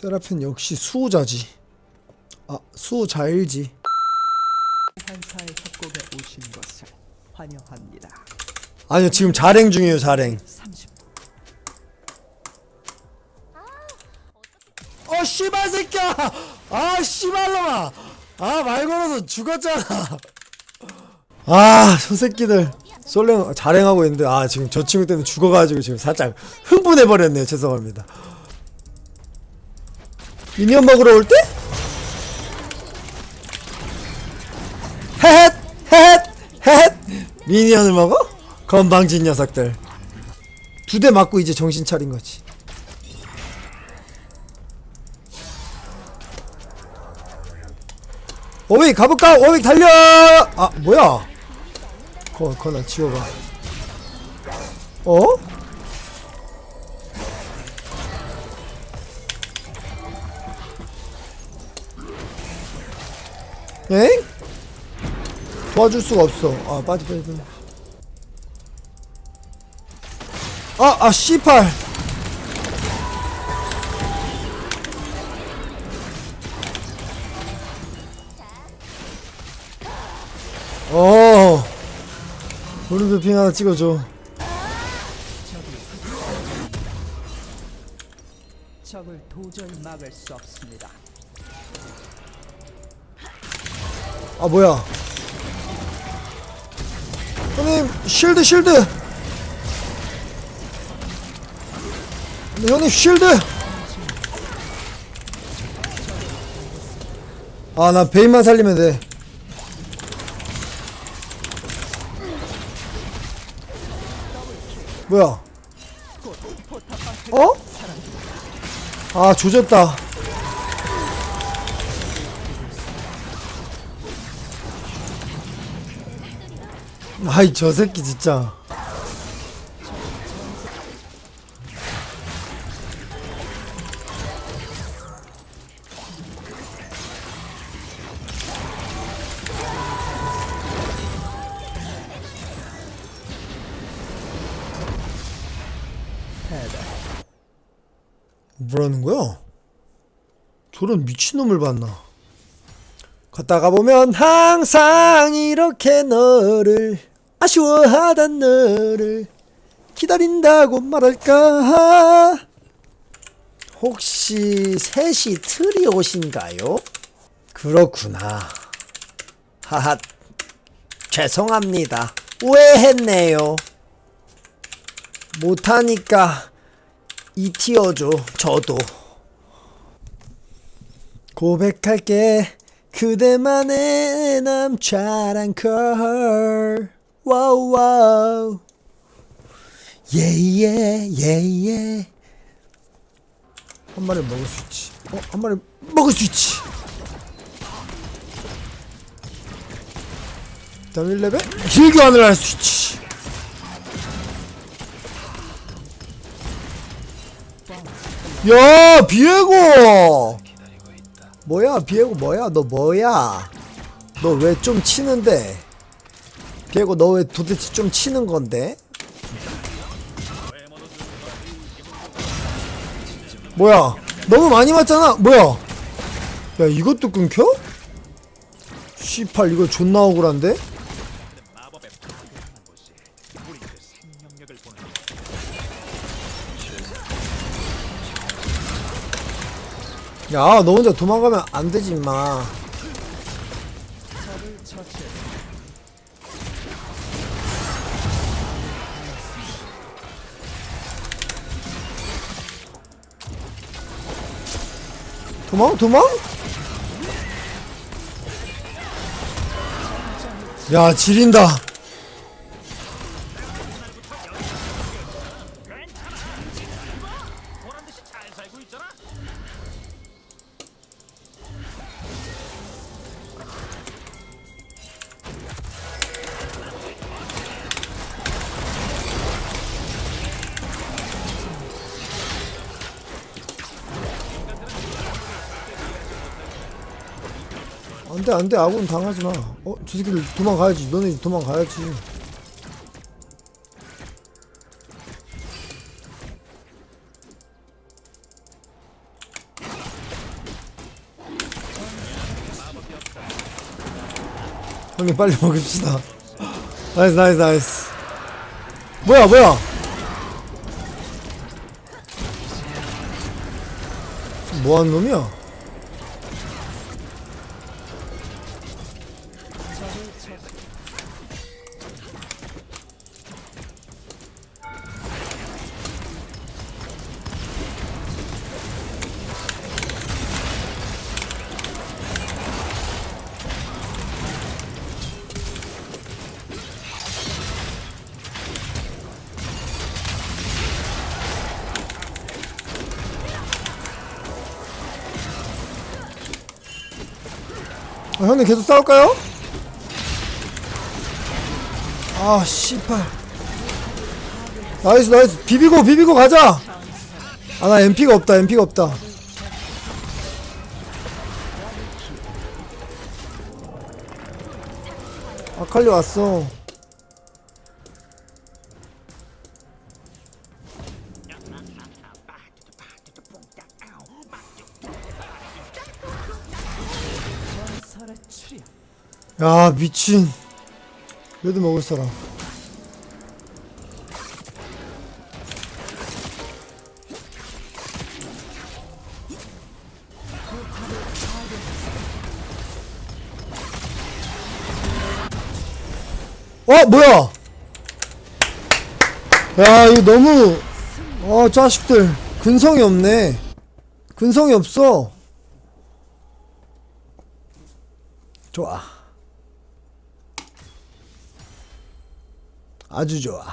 세라핀 역시 수호자지. 아, 수호자일지. 환사의 협곡에 오신 것을 환영합니다. 아니요, 지금 자랭 중이에요, 자랭. 30분 어, 씨발 새끼야! 아, 씨발놈아! 아, 말 걸어서 죽었잖아. 아, 저 새끼들. 솔랭, 자랭하고 있는데, 아, 지금 저 친구 때문에 죽어가지고 지금 살짝 흥분해버렸네요. 죄송합니다. 미니언 먹으러 올 때? 헤헷! 헤헷! 헤헷! 미니언을 먹어? 건방진 녀석들. 두 대 맞고 이제 정신 차린 거지. 오빅 가볼까? 오빅 달려! 아 뭐야? 거 거나 지워봐. 어? 엥? 도와줄 수가 없어. 아 빠지 빠지 빠지. 아 아 씨팔. 어. 무릎에 핑 하나 찍어줘. 적을 도저히 막을 수 없습니다. 아 뭐야? 형님 쉴드 쉴드. 네, 형님 쉴드. 아 나 베인만 살리면 돼. 뭐야? 어? 아 조졌다. 아이 저 새끼 진짜. 뭐라는 거야? 저런 미친놈을 봤나? 걷다가 보면 항상 이렇게 너를 아쉬워하던 너를 기다린다고 말할까? 혹시 셋이 트리오신가요? 그렇구나. 하하, 죄송합니다. 오해했네요. 못하니까 이 티어죠. 저도 고백할게 그대만의 남자란 걸 와우 와우. 예예 예예 한 마리 먹을 수 있지. 어? 한 마리 먹을 수 있지. 다음 1레벨 길교환을 할 수 있지. 야 비에고. 뭐야 비에고 뭐야? 너 뭐야? 너 왜 좀 치는데 비에고 너 왜 도대체 좀 치는 건데? 뭐야? 너무 많이 맞잖아? 뭐야? 야 이것도 끊겨? C8 이거 존나 억울한데? 야 너 혼자 도망가면 안 되지 임마 도망 도망? 야 지린다 안돼 안돼 아군 당하지 마. 어 저 새끼들 도망가야지. 너네 도망가야지. 형님 빨리 먹읍시다. 나이스 나이스 나이스. 뭐야 뭐야? 뭐하는 놈이야? 아, 형님 계속 싸울까요? 아 씨발. 나이스 나이스. 비비고 비비고 가자. 아 나 MP가 없다 MP가 없다. 아칼리 왔어. 야 미친 레드 먹을 사람. 어 뭐야? 야 이거 너무 어 자식들. 근성이 없네. 근성이 없어. 좋아 아주 좋아